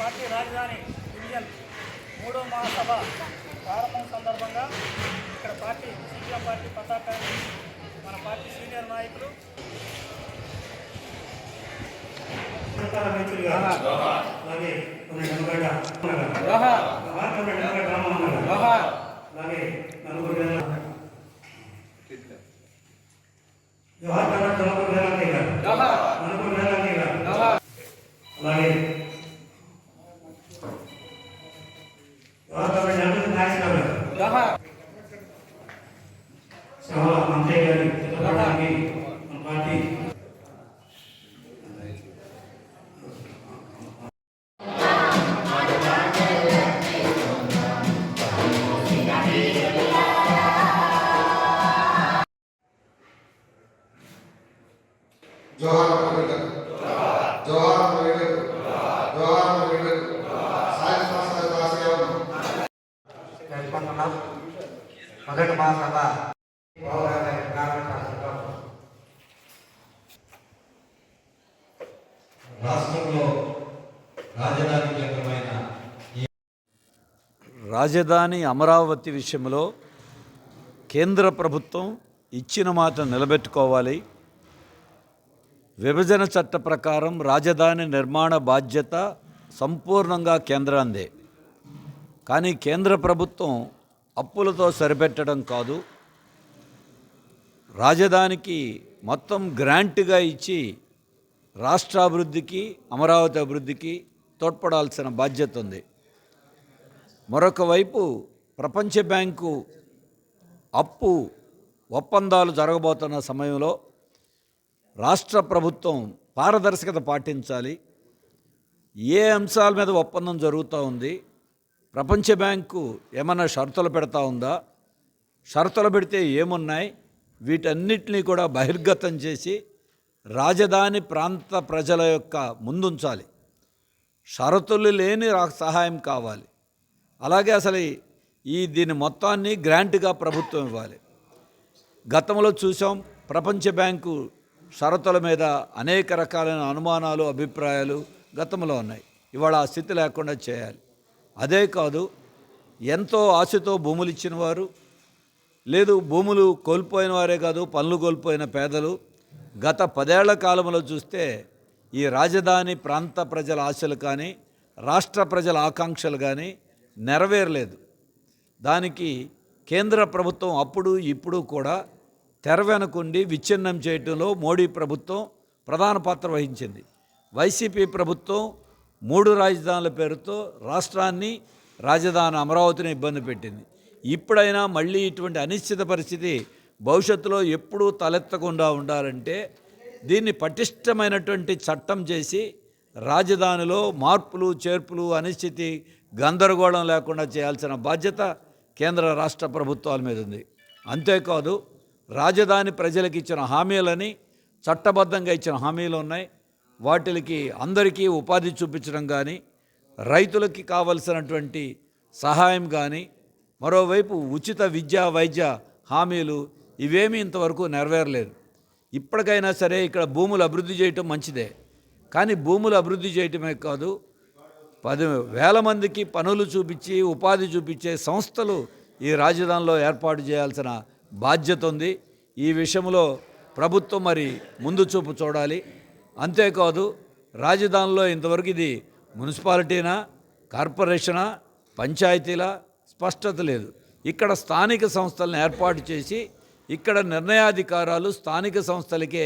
రాజధాని డివిజన్ మూడో మహాసభ ప్రారంభం సందర్భంగా ఇక్కడ పార్టీ సిపిఎం పార్టీ పతాకాన్ని మన పార్టీ సీనియర్ నాయకులు అలాగే కొన్ని నిలబడ్డ కొన్ని నిలబడ్డ రామన్న గారు. అలాగే నలుగురు జవహర్ నలుగురు జవహర్ కన్నడ నలుగురు నాగేశ్వరరావు గారు శ్యామల మంత్రి గారి చిత్రపటానికి మన పార్టీ జోహార్ మహాసభ రాష్ట్రంలో రాజధాని కేంద్రమైన రాజధాని అమరావతి విషయంలో కేంద్ర ప్రభుత్వం ఇచ్చిన మాట నిలబెట్టుకోవాలి. విభజన చట్ట ప్రకారం రాజధాని నిర్మాణ బాధ్యత సంపూర్ణంగా కేంద్రాందే కానీ కేంద్ర ప్రభుత్వం అప్పులతో సరిపెట్టడం కాదు. రాజధానికి మొత్తం గ్రాంట్గా ఇచ్చి రాష్ట్రాభివృద్ధికి అమరావతి అభివృద్ధికి తోడ్పడాల్సిన బాధ్యత ఉంది. మరొక వైపు ప్రపంచ బ్యాంకు అప్పు ఒప్పందాలు జరగబోతున్న సమయంలో రాష్ట్ర ప్రభుత్వం పారదర్శకత పాటించాలి. ఏ అంశాల మీద ఒప్పందం జరుగుతూ ఉంది ప్రపంచ బ్యాంకు ఏమన్నా షరతులు పెడతా ఉందా? షరతులు పెడితే ఏమున్నాయి? వీటన్నిటినీ కూడా బహిర్గతం చేసి రాజధాని ప్రాంత ప్రజల యొక్క ముందుంచాలి. షరతులు లేని సహాయం కావాలి. అలాగే అసలు ఈ- ఈ దీని మొత్తాన్ని గ్రాంట్గా ప్రభుత్వం ఇవ్వాలి. గతంలో చూసాం ప్రపంచ బ్యాంకు షరతుల మీద అనేక రకాలైన అనుమానాలు అభిప్రాయాలు గతంలో ఉన్నాయి. ఇవాళ ఆ స్థితి లేకుండా చేయాలి. అదే కాదు ఎంతో ఆశతో భూములు ఇచ్చిన వారు లేదు భూములు కోల్పోయిన వారే కాదు పనులు కోల్పోయిన పేదలు గత పదేళ్ళ కాలంలో చూస్తే ఈ రాజధాని ప్రాంత ప్రజల ఆశలు కానీ రాష్ట్ర ప్రజల ఆకాంక్షలు కానీ నెరవేరలేదు. దానికి కేంద్ర ప్రభుత్వం అప్పుడు ఇప్పుడు కూడా తెర వెనుకుండి విచ్ఛిన్నం చేయటంలో మోడీ ప్రభుత్వం ప్రధాన పాత్ర వహించింది. వైసీపీ ప్రభుత్వం మూడు రాజధానుల పేరుతో రాష్ట్రాన్ని రాజధాని అమరావతిని ఇబ్బంది పెట్టింది. ఇప్పుడైనా మళ్ళీ ఇటువంటి అనిశ్చిత పరిస్థితి భవిష్యత్తులో ఎప్పుడూ తలెత్తకుండా ఉండాలంటే దీన్ని పటిష్టమైనటువంటి చట్టం చేసి రాజధానిలో మార్పులు చేర్పులు అనిశ్చితి గందరగోళం లేకుండా చేయాల్సిన బాధ్యత కేంద్ర రాష్ట్ర ప్రభుత్వాల మీద ఉంది. అంతేకాదు రాజధాని ప్రజలకు ఇచ్చిన హామీలని చట్టబద్ధంగా ఇచ్చిన హామీలు ఉన్నాయి. వాటికి అందరికీ ఉపాధి చూపించడం కానీ రైతులకి కావలసినటువంటి సహాయం కానీ మరోవైపు ఉచిత విద్యా వైద్య హామీలు ఇవేమీ ఇంతవరకు నెరవేరలేదు. ఇప్పటికైనా సరే ఇక్కడ భూములు అభివృద్ధి చేయటం మంచిదే. కానీ భూములు అభివృద్ధి చేయటమే కాదు పది వేల మందికి పనులు చూపించి ఉపాధి చూపించే సంస్థలు ఈ రాజధానిలో ఏర్పాటు చేయాల్సిన బాధ్యత ఉంది. ఈ విషయంలో ప్రభుత్వం మరి ముందు చూపు చూడాలి. అంతేకాదు రాజధానిలో ఇంతవరకు ఇది మున్సిపాలిటీనా కార్పొరేషనా పంచాయతీలా స్పష్టత లేదు. ఇక్కడ స్థానిక సంస్థలను ఏర్పాటు చేసి ఇక్కడ నిర్ణయాధికారాలు స్థానిక సంస్థలకే